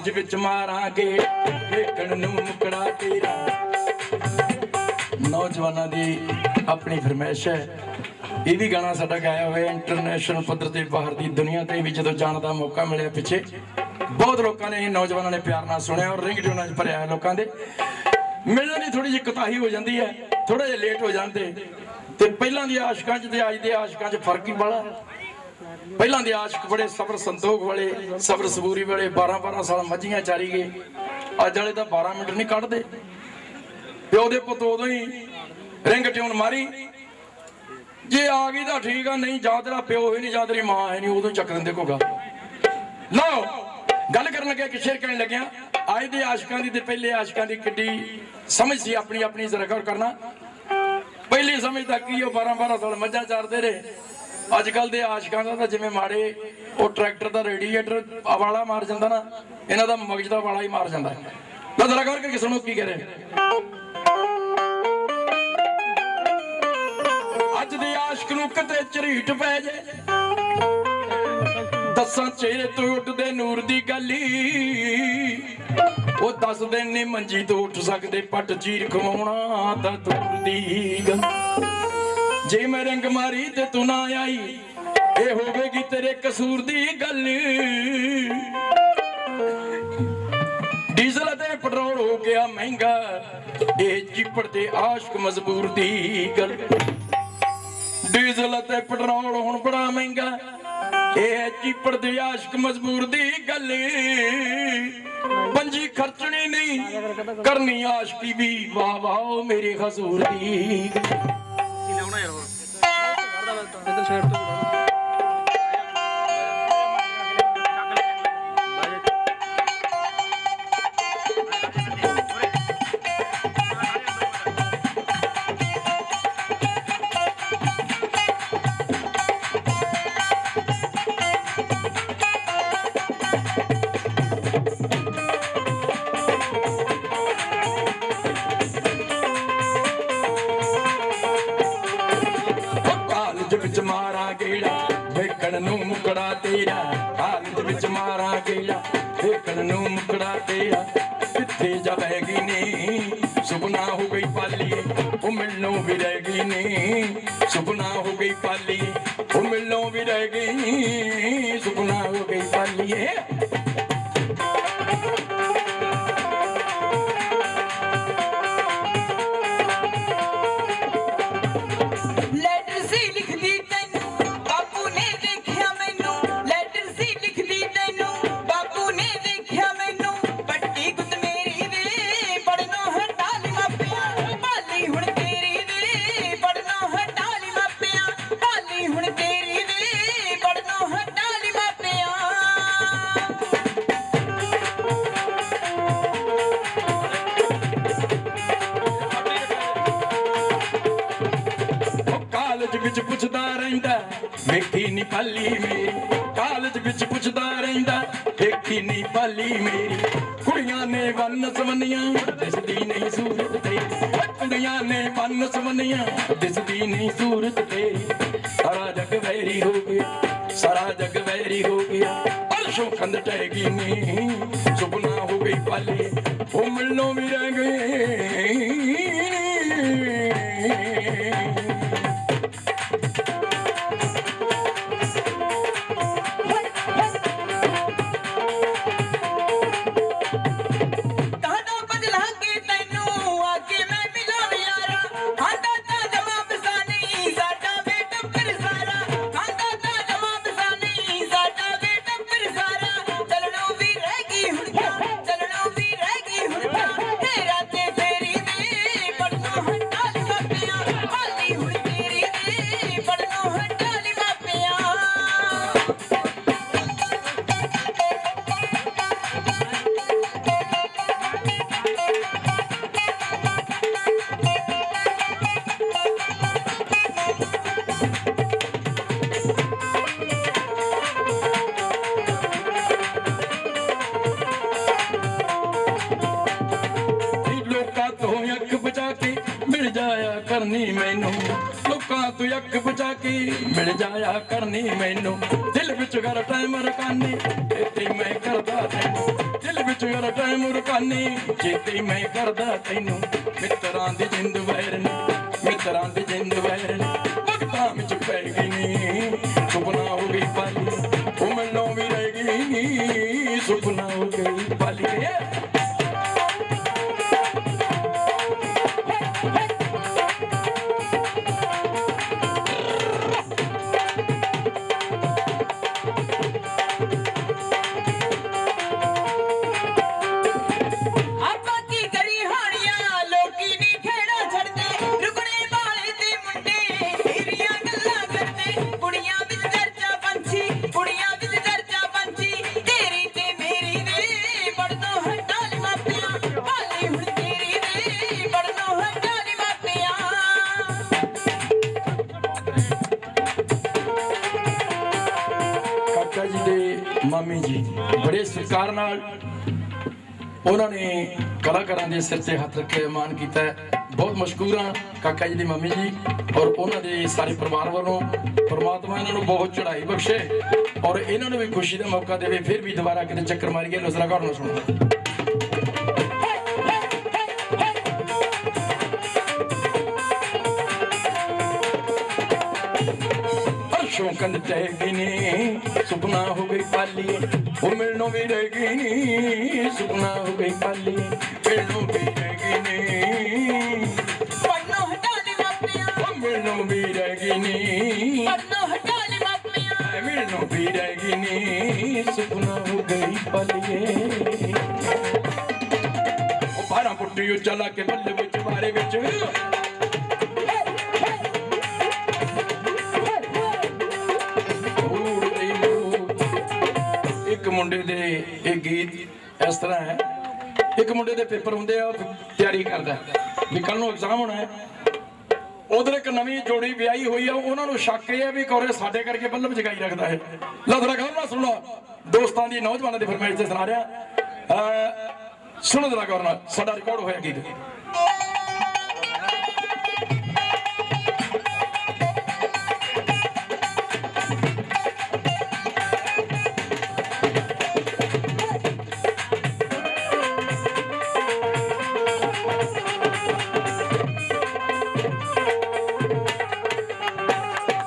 College ਵਿੱਚ ਮਾਰਾਂਗੇ ਵੇਖਣ ਨੂੰ ਮੁਕੜਾ ਤੇਰਾ। ਨੌਜਵਾਨਾਂ ਦੀ ਆਪਣੀ ਫਰਮਾਇਸ਼ ਹੈ। ਇਹ ਵੀ ਗਾਣਾ ਸਾਡਾ ਗਾਇਆ ਹੋਇਆ ਇੰਟਰਨੈਸ਼ਨਲ ਪੱਧਰ ਤੇ ਬਾਹਰ ਦੀ ਦੁਨੀਆ ਤੇ ਵੀ ਜਦੋਂ ਜਾਣ ਦਾ ਮੌਕਾ ਮਿਲਿਆ ਪਿੱਛੇ, ਬਹੁਤ ਲੋਕਾਂ ਨੇ, ਨੌਜਵਾਨਾਂ ਨੇ ਪਿਆਰ ਨਾਲ ਸੁਣਿਆ ਔਰ ਰਿੰਗ ਟਿਊਨਾਂ 'ਚ ਭਰਿਆ ਹੈ ਲੋਕਾਂ ਦੇ। ਮਿਲਣ ਦੀ ਥੋੜੀ ਜਿਹੀ ਕੁਤਾਹੀ ਹੋ ਜਾਂਦੀ ਹੈ ਥੋੜਾ ਜਿਹਾ ਲੇਟ ਹੋ ਜਾਂਦੇ। ਤੇ ਪਹਿਲਾਂ ਦੀ ਆਸ਼ਕਾਂ 'ਚ ਤੇ ਅੱਜ ਦੇ ਆਸ਼ਕਾਂ 'ਚ ਫ਼ਰਕ ਹੀ ਬੜਾ ਪਹਿਲਾਂ ਦੇ ਆਸ਼ਕ ਬੜੇ ਸਬਰ ਸੰਤੋਖ ਵਾਲੇ, ਸਬਰ ਸਬੂਰੀ ਵਾਲੇ 12 12 ਸਾਲ ਮੱਝੀਆਂ ਚਾਰੀ ਗਏ। ਅੱਜ ਵਾਲੇ ਤਾਂ 12 ਮਿੰਟ ਨਹੀਂ ਕੱਢਦੇ। ਪਿਓ ਦੇ ਪੁੱਤ ਉਦੋਂ ਹੀ ਰਿੰਗ ਟਿਊਨ ਮਾਰੀ। ਜੇ ਆ ਗਈ ਤਾਂ ਠੀਕ ਆ, ਨਹੀਂ ਜਾਂ ਤੇਰਾ ਪਿਓ ਹੈ ਨਹੀਂ ਜਾਂ ਤੇਰੀ ਮਾਂ ਹੈ ਨਹੀਂ, ਉਦੋਂ ਚੱਕ ਦਿੰਦੇ ਕੋਗਾ ਲਓ, ਗੱਲ ਕਰਨ ਲੱਗਿਆ ਕਿ ਸ਼ੇਰ ਕਹਿਣ ਲੱਗਿਆ, ਅੱਜ ਦੇ ਆਸ਼ਕਾਂ ਦੀ ਤੇ ਪਹਿਲੇ ਆਸ਼ਕਾਂ ਦੀ ਕਿੱਡੀ ਸਮਝ ਸੀ ਆਪਣੀ ਆਪਣੀ ਜ਼ਰਾ ਗੌਰ ਕਰਨਾ। ਪਹਿਲੀ ਸਮਝ ਤਾਂ ਕੀ ਉਹ 12 12 ਸਾਲ ਮੱਝਾਂ ਚਾਰਦੇ ਰਹੇ। ਅੱਜ ਕੱਲ ਦੇ ਆਸ਼ਕਾਂ ਦਾ ਜਿਵੇਂ ਮਾੜੇ, ਉਹ ਟਰੈਕਟਰ ਦਾ ਰੇਡੀਏਟਰ ਵਾਲਾ ਮਾਰ ਜਾਂਦਾ ਨਾ, ਇਹਨਾਂ ਦਾ ਮਗਜ ਦਾ ਵਾਲਾ ਹੀ ਮਾਰ ਜਾਂਦਾ। ਲਓ ਜ਼ਰਾ ਕਰਕੇ ਸੁਣੋ ਕੀ ਕਹਿ ਰਹੇ ਅੱਜ ਦੇ ਆਸ਼ਕ ਨੂੰ ਕਿਤੇ ਝਰੀਟ ਪੈ ਜੇ। ਦੱਸਾਂ ਚਿਹਰੇ ਤੋਂ ਉੱਡਦੇ ਨੂਰ ਦੀ ਗਲੀ। ਉਹ ਦੱਸਦੇ ਨੇ ਮੰਜੀ ਤੋਂ ਉੱਠ ਸਕਦੇ, ਪੱਟ ਚੀਰ ਖਵਾਉਣਾ ਤਾਂ ਦੂਰ ਦੀ ਗੱਲ। ਜੇ ਮੈਂ ਰੰਗ ਮਾਰੀ ਤੇ ਤੂੰ ਨਾ ਆਈ, ਇਹ ਹੋਵੇਗੀ ਤੇਰੇ ਕਸੂਰ ਦੀ ਗੱਲ। ਡੀਜ਼ਲ ਅਤੇ ਪੈਟਰੋਲ ਹੋ ਗਿਆ ਮਹਿੰਗਾ, ਇਹ ਚਿੱਪੜ ਤੇ ਆਸ਼ਕ ਮਜਬੂਰ ਦੀ ਗੱਲ। ਡੀਜ਼ਲ ਅਤੇ ਪੈਟਰੋਲ ਹੁਣ ਬੜਾ ਮਹਿੰਗਾ, ਇਹ ਚੀਪੜ ਦੇ ਆਸ਼ਕ ਮਜਬੂਰ ਦੀ ਗੱਲ। ਪੰਜੀ ਖਰਚਣੀ ਨਹੀਂ, ਕਰਨੀ ਆਸ਼ਕੀ ਵੀ ਵਾਹ ਵਾਹ ਮੇਰੇ ਹਜ਼ੂਰ ਦੀ 네, 여러분. 네, 네, ਕਾਲਜ ਵਿੱਚ ਮਾਰਾਂ ਗੇੜਾ, ਵੇਖਣ ਨੂੰ ਮੁਕੜਾ ਤੇਰਾ ਕਾਲਜ ਵਿੱਚ ਮਾਰਾਂ ਗੇੜਾ, ਵੇਖਣ ਨੂੰ ਮੁਕੜਾ ਤੇਰਾ। ਕਿੱਥੇ ਜਾਵੇਗੀ ਨੀ? ਸੁਪਨਾ ਹੋ ਗਈ ਪਾਲੀ, ਉਹ ਮਿਲਣੋਂ ਵੀ ਰਹਿ ਗਈ ਨੀ। ਸੁਪਨਾ ਹੋ ਗਈ ਪਾਲੀ ਕਾਲਜ ਵਿੱਚ ਪੁੱਛਦਾ ਰਹਿੰਦਾ, ਵੇਖੀ ਨੀ ਪਾਲੀ ਮੇਰੀ। ਕਾਲਜ ਵਿੱਚ ਪੁੱਛਦਾ ਰਹਿੰਦਾ, ਵੇਖੀ ਨੀ ਪਾਲੀ ਮੇਰੀ। ਕੁੜੀਆਂ ਨੇ ਵੰਨ ਸਵੰਨੀਆਂ, ਦਿਸਦੀ ਨਹੀਂ ਸੂਰਤ ਤੇ। ਕੁੜੀਆਂ ਨੇ ਵੰਨ ਸਵੰਨੀਆਂ, ਦਿਸਦੀ ਨਹੀਂ ਸੂਰਤ ਤੇਰੀ ਸਾਰਾ ਜਗ ਵੈਰੀ ਹੋ ਗਿਆ, ਸਾਰਾ ਜਗ ਵੈਰੀ ਹੋ ਗਿਆ। ਅਰਸ਼ੋਂ ਖੰਡ ਟਹਿਗੀ ਨੀ, ਸੁਪਨਾ ਹੋ ਗਈ ਪਾਲੀ। ਉਹ ਮਿਲਣੋਂ ਵੀ ਰਹਿ ਗਏ। ਜਾਇਆ ਕਰਨੀ ਮੈਨੂੰ। ਲੋਕਾਂ ਤੋਂ ਅੱਖ ਬਚਾ ਕੇ ਮਿਲ ਜਾਇਆ ਕਰਨੀ ਮੈਨੂੰ। ਦਿਲ ਵਿੱਚ ਘਰ ਟਾਈਮ ਰਕਾਨੇ ਤੇ ਮੈਂ ਕਰਦਾ ਤੈਨੂੰ। ਦਿਲ ਵਿੱਚ ਚੇਤੇ ਮੈਂ ਕਰਦਾ ਤੈਨੂੰ। ਮਿੱਤਰਾਂ ਦੀ ਜਿੰਦ ਵੈਰ ਨੇ ਮਿੱਤਰਾਂ ਦੀ ਜਿੰਦ ਵੈਰ ਨੇ ਵਕਤਾਂ ਵਿੱਚ ਪੈ ਗਈ ਨੀ ਸੁਪਨਾ ਹੋ ਗਈ ਪਾਲੀ। ਉਹ ਮੈਨੂੰ ਵੀ ਰਹਿ ਗਈ ਨੀ ਸੁਪਨਾ ਹੋ ਗਈ ਪਾਲੀ। ਬੜੇ ਸਤਿਕਾਰ ਨਾਲ ਉਹਨਾਂ ਨੇ ਕਲਾਕਾਰਾਂ ਦੇ ਸਿਰ ਤੇ ਹੱਥ ਰੱਖ ਕੇ ਮਾਨ ਕੀਤਾ ਬਹੁਤ ਮਸ਼ਕੂਰ ਹਾਂ ਕਾਕਾ ਜੀ ਦੀ ਮੰਮੀ ਜੀ ਔਰ ਉਹਨਾਂ ਦੇ ਸਾਰੇ ਪਰਿਵਾਰ ਵੱਲੋਂ ਪਰਮਾਤਮਾ ਇਹਨਾਂ ਨੂੰ ਬਹੁਤ ਚੜ੍ਹਾਈ ਬਖਸ਼ੇ ਔਰ ਇਹਨਾਂ ਨੂੰ ਵੀ ਖੁਸ਼ੀ ਦਾ ਮੌਕਾ ਦੇਵੇ, ਫਿਰ ਵੀ ਦੁਬਾਰਾ ਕਿਤੇ ਚੱਕਰ ਮਾਰੀਏ ਨਸਰਾ ਘਰ ਨੂੰ ਸੁਣੋ। ਅਰਸ਼ੋਂ ਕੰਨ ਤੈ ਗਿਨੇ ਸੁਪਨਾ ਹੋ ਗਈ ਪਾਲੀ ਉਹ ਮਿਲਣੋਂ ਵੀ ਰਹਿ ਗਈ ਨੀ ਸੁਪਨਾ ਹੋ ਗਈ ਪਾਲੀ ਮਿਲਣੋਂ ਵੀ ਰਹਿ ਗਈ ਨੀ। ਪੜਨੋਂ ਹਟਾ ਨੀ ਮਾਪਿਆਂ। ਉਹ ਮਿਲਣੋਂ ਵੀ ਰਹਿ ਗਈ ਨੀ। ਪੜਨੋਂ ਹਟਾ ਨੀ ਮਾਪਿਆਂ। ਮਿਲਣੋਂ ਵੀ ਰਹਿ ਗਈ ਨੀ ਸੁਪਨਾ ਹੋ ਗਈ ਪਾਲੀਏ ਉਹ ਬਾਰਾਂ ਪੁੱਟੀ ਉੱਚਾ ਲਾ ਕੇ ਬੱਲੇ ਵਿੱਚ ਬਾਰੇ ਵਿੱਚ। ਮੁੰਡੇ ਦੇ ਇਹ ਗੀਤ ਇਸ ਤਰ੍ਹਾਂ ਹੈ। ਇੱਕ ਮੁੰਡੇ ਦੇ ਪੇਪਰ ਹੁੰਦੇ ਆ ਤਿਆਰੀ ਕਰਦਾ ਵੀ ਕੱਲ ਨੂੰ ਐਗਜ਼ਾਮ ਹੋਣਾ ਹੈ। ਉਧਰ ਇੱਕ ਨਵੀਂ ਜੋੜੀ ਵਿਆਹੀ ਹੋਈ ਆ, ਉਹਨਾਂ ਨੂੰ ਸ਼ੱਕ ਇਹ ਹੈ ਵੀ ਕੋਰੇ ਸਾਡੇ ਕਰਕੇ ਬੱਲਬ ਜਗਾਈ ਰੱਖਦਾ ਹੈ। ਲਦਰਾ ਗੱਲ ਨਾ ਸੁਣੋ। ਦੋਸਤਾਂ ਦੀ ਨੌਜਵਾਨਾਂ ਦੀ ਫਰਮਾਇਸ਼ ਤੇ ਸੁਣਾ ਰਿਹਾ। ਸੁਣੋ ਜਰਾ ਗੌਰ ਨਾਲ, ਸਾਡਾ ਰਿਕਾਰਡ ਹੋਇਆ ਗੀਤ।